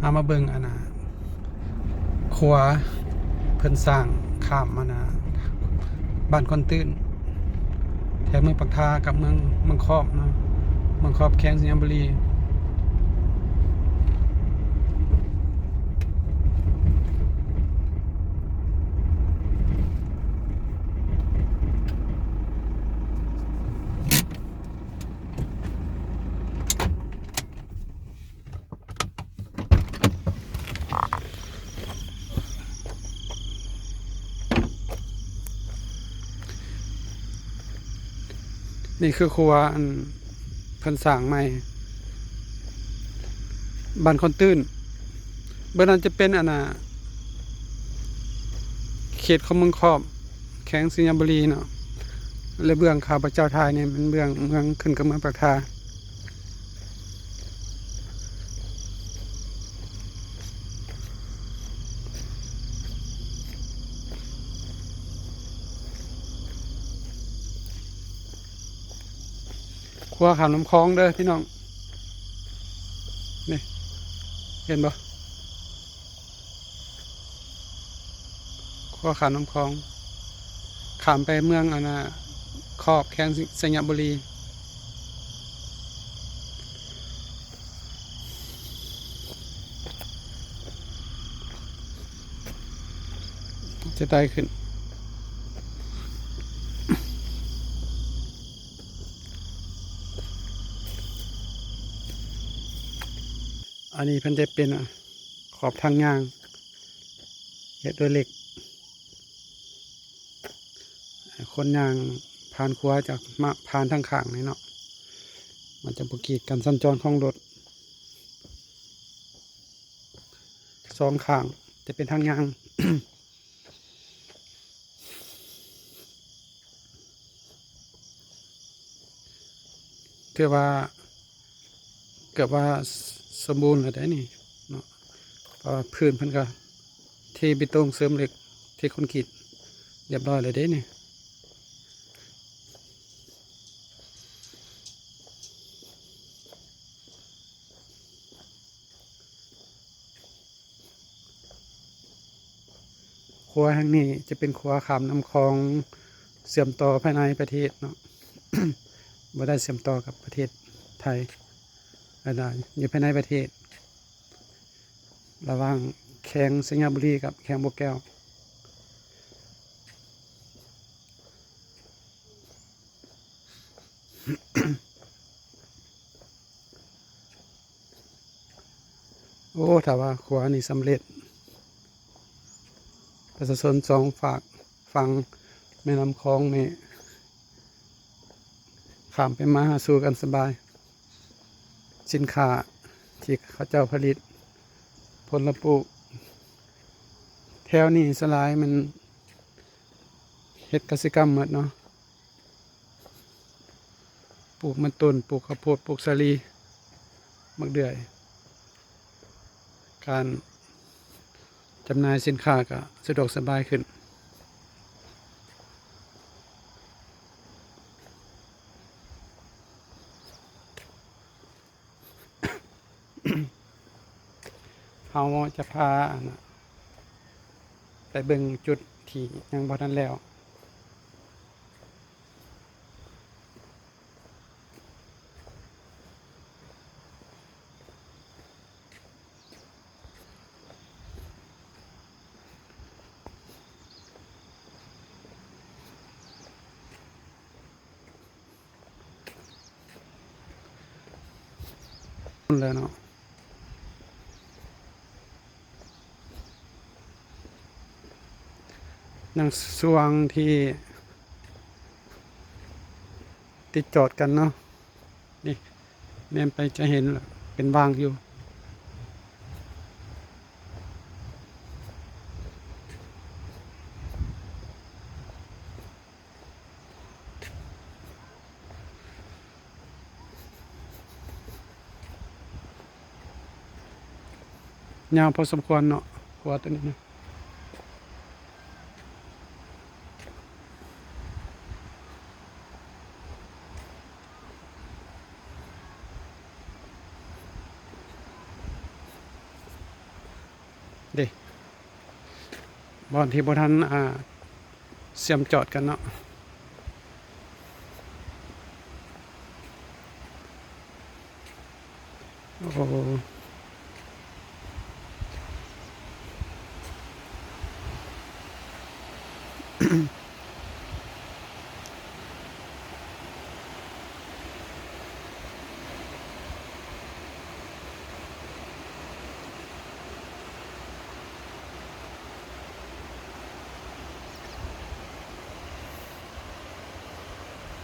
เอามาเบิ่งอันน่ะครัวเพิ่นสร้างข้ามมานะบ้านคนตื้นแถวเมืองปักทากับเมืองเมืองครอบเนาะเมืองครอบแข้งสยามบุรี นี่คือครัวอันพันสางใหม่บ้านคอนตื้นเบอร์นั้นจะเป็นอันน่ะเขตของเมืองคอบ แข้งสิงห์บุรีเนาะและเบื้องข่าพเจ้าทายเนี่ยเป็นเบื้องเมืองขึ้นกับเมืองปากทา ครัวขามน้ำคลองเด้อพี่น้อง นี่ เห็นปะครัวขามน้ำคลอง ขามไปเมืองอันน่ะขอบแข้งสยามบุรีจะได้ขึ้น อันนี้เพิ่นจะเป็นขอบทางยางเฮ็ดด้วยเหล็ก คนยางผ่านครัวจากมาผ่านทางข้างนี่เนาะมันจะบกีดกันสัญจรของรถสองข้างจะเป็นทางยางเถือว่าเกือบว่า สมบูรณ์แล้วได้นี่เนาะเพราะว่าพื้นเพิ่นก็เทบิโตงเสริมเหล็กเทคอนกรีตเรียบร้อยเลยเด้นี่ครัวแห่งนี้จะเป็นครัวขามน้ำคลองเสื่อมต่อภายในประเทศเนาะบ่ได้เสื่อมต่อกับประเทศไทย อะไรอยู่ภายในประเทศ ระว่างแข่งสิงห์บุรีกับแข่งบวกแก้วโอ้ถ้าว่าขวานี่สำเร็จ ประชาชนสองฝากฟังแม่น้ำคลองนี่ข้ามไปมาหาสู่กันสบาย สินค้าที่เขาเจ้าผลิต ผลปลูก แถวนี้สลายมันเฮ็ดกสิกรรมหมดเนาะปลูกมันต้นปลูกข้าวโพดปลูกสาลีมักเดือย การจำหน่ายสินค้าก็สะดวกสบายขึ้น เฮาจะพาไปเบิ่งจุดที่ยังบ่ทันแล้วแล้วเนาะ นังสวงที่ติดจอดกันเนาะนี่แนมไปจะเห็นเป็นวางอยู่ ยาวพอสมควรเนาะหัวตัวนี้นะ เด็กบอลที่บทันอ่าเสียมจอดกันเนาะโอ้อื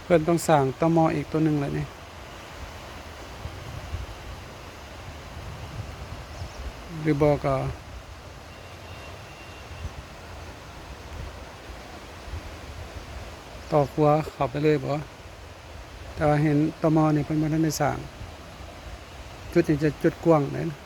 เพิ่อนต้องสั่งตอมออีกตัวหนึ่งเลยนี่หรือบอกก็ต่อครัวข้าไปเลยบ่แต่ว่าเห็นตอมอนี่เพิ่นบ่ทันได้สั่งจุดนี้จะจุดกว้างเลยนะ